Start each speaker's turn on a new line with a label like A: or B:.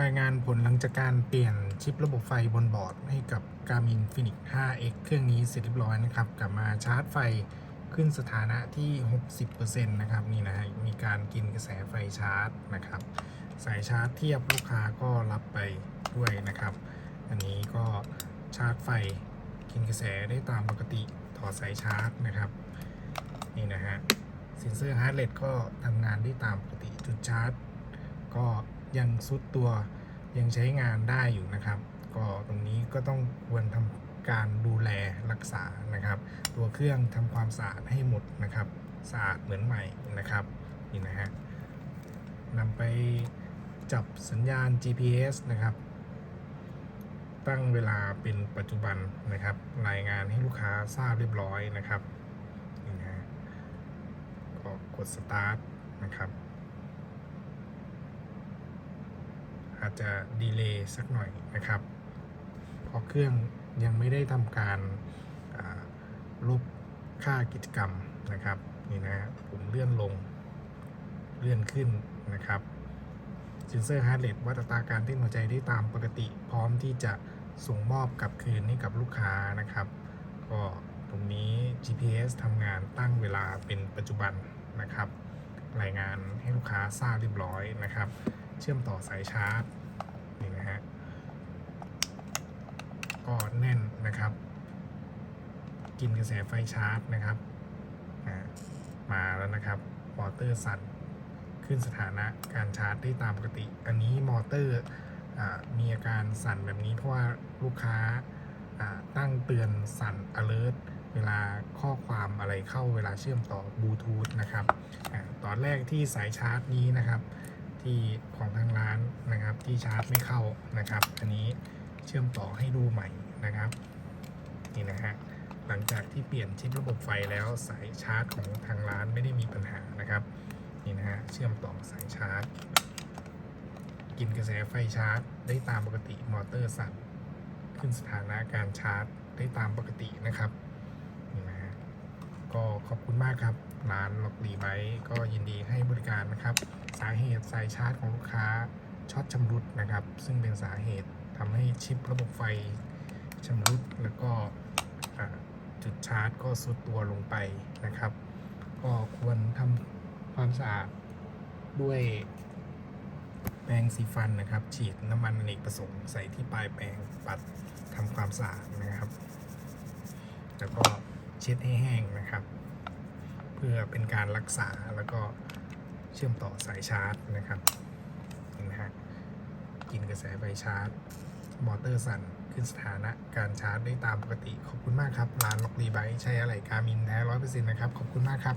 A: รายงานผลหลังจากการเปลี่ยนชิประบบไฟบนบอร์ด ให้กับ Garmin Fenix 5X เครื่องนี้เสร็จเรียบร้อยนะครับ กลับมาชาร์จไฟขึ้นสถานะที่ 60%นะครับนี่นะฮะมีการกินกระแสไฟชาร์จนะครับ สายชาร์จเทียบลูกค้าก็รับไปด้วยนะครับ อันนี้ก็ชาร์จไฟกินกระแสได้ตามปกติถอดสายชาร์จนะครับนี่นะฮะเซนเซอร์ฮาร์ดเรทก็ทำงานได้ตามปกติจุดชาร์จก็ ยังซุดตัวยังใช้งานได้อยู่นะครับ ก็ตรงนี้ก็ต้องควรทำการดูแลรักษานะครับ ตัวเครื่องทำความสะอาดให้หมดนะครับสะอาดเหมือนใหม่นะครับนี่นะฮะนำไปจับสัญญาณ GPS นะครับ ตั้งเวลาเป็นปัจจุบันนะครับ รายงานให้ลูกค้าทราบเรียบร้อยนะครับนี่นะฮะก็กด start นะครับ อา จจะดีเลย์สักหน่อยนะครับเพราะเครื่องยังไม่ได้ทำการลบค่ากิจกรรมนะครับนี่นะผมเลื่อนลงเลื่อนขึ้นนะครับเซนเซอร์ฮาร์ดเรทวัดอัตราการเต้นหัวใจได้ตามปกติ พร้อมที่จะส่งมอบกลับคืนให้กับลูกค้านะครับ ก็ตรงนี้ GPS ทำงานตั้งเวลาเป็นปัจจุบันนะครับ รายงานให้ลูกค้าทราบเรียบร้อยนะครับ เชื่อมต่อสายชาร์จนี่นะฮะก็แน่นนะครับ กินกระแสไฟชาร์จนะครับมาแล้วนะครับมอเตอร์สั่นขึ้นสถานะการชาร์จได้ตามปกติ อันนี้มอเตอร์มีอาการสั่นแบบนี้เพราะว่าลูกค้าตั้งเตือนสั่น alert เวลาข้อความอะไรเข้าเวลาเชื่อมต่อบลูทูธนะครับอตอนแรกที่สายชาร์จนี้นะครับ ที่ของทางร้านนะครับ ที่ชาร์จไม่เข้านะครับ อันนี้เชื่อมต่อให้ดูใหม่นะครับนี่นะฮะหลังจากที่เปลี่ยนชิประบบไฟแล้วสายชาร์จของทางร้านไม่ได้มีปัญหานะครับนี่นะฮะเชื่อมต่อสายชาร์จ กินกระแสไฟชาร์จ ได้ตามปกติมอเตอร์สั่นขึ้นสถานะการชาร์จได้ตามปกตินะครับ ก็ขอบคุณมากครับ ร้านล็อกดีไว้ก็ยินดีให้บริการนะครับ สาเหตุสายชาร์จของลูกค้าช็อตชำรุดนะครับ ซึ่งเป็นสาเหตุทำให้ชิประบบไฟชำรุดแล้วก็จุดชาร์จก็สุดตัวลงไปนะครับ ก็ควรทำความสะอาดด้วยแปรงสีฟันนะครับ ฉีดน้ำมันอเนกประสงค์ใส่ที่ปลายแปรงปัดทำความสะอาดนะครับ แล้วก็ เช็ดให้แห้งนะครับ เพื่อเป็นการรักษาแล้วก็เชื่อมต่อสายชาร์จนะครับเห็นไหมฮะกินกระแสไฟชาร์จ มอเตอร์สั่นขึ้นสถานะการชาร์จได้ตามปกติ ขอบคุณมากครับ ร้านล็อกดีไบใช้อะไรการมินแท้ร้อยเปอร์เซ็นต์นะครับ ขอบคุณมากครับ